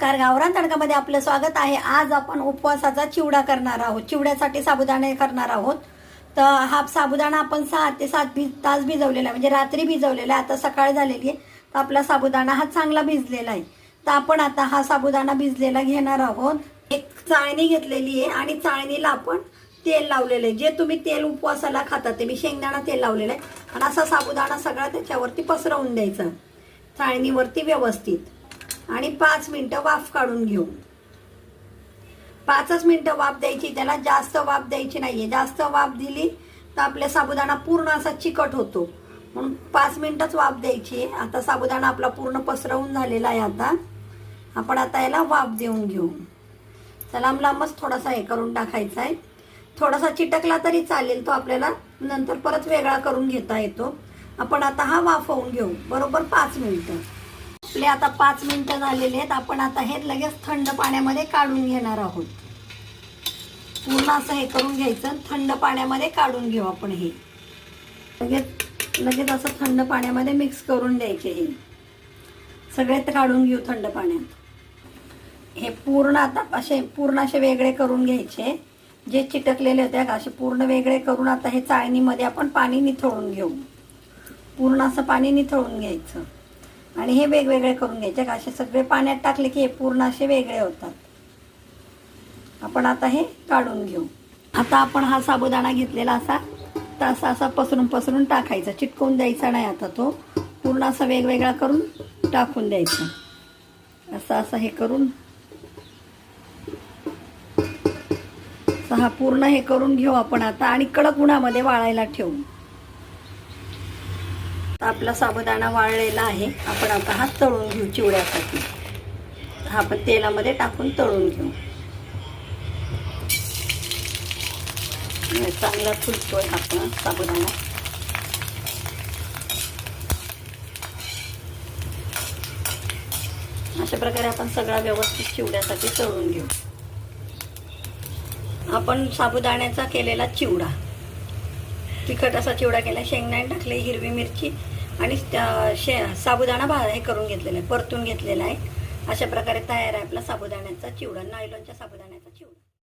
नमस्कार. गावरान तडकामध्ये आपलं स्वागत आहे. आज आपण उपवासाचा चिवडा करणार आहोत. चिवड्यासाठी साबुदाणे करणार आहोत. तर हा साबुदाणा आपण सहा ते सात भिज तास भिजवलेला आहे. म्हणजे रात्री भिजवलेला आहे. आता सकाळ झालेली आहे. तर आपला साबुदाणा हा चांगला भिजलेला आहे. तर आपण आता हा साबुदाणा भिजलेला घेणार आहोत. एक चाळणी घेतलेली आहे आणि चाळणीला आपण तेल लावलेलं आहे. जे तुम्ही तेल उपवासाला खाता ते. मी शेंगदाणा तेल लावलेलं आहे. आणि असा साबुदाणा सगळा त्याच्यावरती पसरवून द्यायचा. चाळणीवरती व्यवस्थित. आणि पाच मिनटं वाफ काढून घेऊ. पाचच मिनटं वाफ द्यायची त्याला जास्त वाफ द्यायची नाही आहे जास्त वाफ दिली तर आपल्या साबुदाणा पूर्ण असा चिकट होतो. म्हणून पाच मिनटंच वाफ द्यायची आता साबुदाणा आपला पूर्ण पसरवून झालेला आहे आता. आपण आता याला वाफ देऊन घेऊ. तर लांबच थोडासा हे करून टाकायचा आहे. थोडासा चिटकला तरी चालेल तो आपल्याला नंतर परत वेगळा करून घेता येतो. आपण आता हा वाफवून घेऊ. बरोबर पाच मिनटं. आपले आता पाच मिनटं झालेले आहेत. आपण आता हे लगेच थंड पाण्यामध्ये काढून घेणार आहोत. पूर्ण असं हे करून घ्यायचं थंड पाण्यामध्ये काढून घेऊ आपण हे. लगेच लगेच असं थंड पाण्यामध्ये मिक्स करून द्यायचे हे. सगळेच काढून घेऊ थंड पाण्यात. हे पूर्ण आता असे पूर्ण असे वेगळे करून घ्यायचे. जे चिटकलेले होते असे पूर्ण वेगळे करून आता हे चाळणीमध्ये आपण पाणी निथळून घेऊ. पूर्ण असं पाणी निथळून घ्यायचं. आणि हे वेगवेगळे करून घ्यायचे. का असे सगळे पाण्यात टाकले की हे पूर्ण असे वेगळे होतात. आपण आता हे काढून घेऊ. आता आपण हा साबुदाणा घेतलेला असा तसा असा असा पसरून पसरून टाकायचा. चिटकवून द्यायचा नाही आता तो. पूर्ण असा वेगवेगळा करून टाकून द्यायचा. असं असं हे करून. असं हा पूर्ण हे करून घेऊ आपण आता आणि कडक उन्हामध्ये वाळायला ठेवू. तर आपला साबुदाणा वाळलेला आहे. आपण आता हा तळून घेऊ चिवड्यासाठी. हा आपण तेलामध्ये टाकून तळून घेऊ. चांगला फुलतोय आपण साबुदाणा. अशा प्रकारे आपण सगळा व्यवस्थित चिवड्यासाठी तळून घेऊ. आपण साबुदाण्याचा केलेला चिवडा. तिखट असा चिवडा केला शेंगदाणे टाकले हिरवी मिरची आणि शे साबुदाणा भा हे करून घेतलेला आहे परतून घेतलेला आहे. अशा प्रकारे तयार आहे आपला साबुदाण्याचा चिवडा नायलॉनच्या साबुदाण्याचा चिवडा.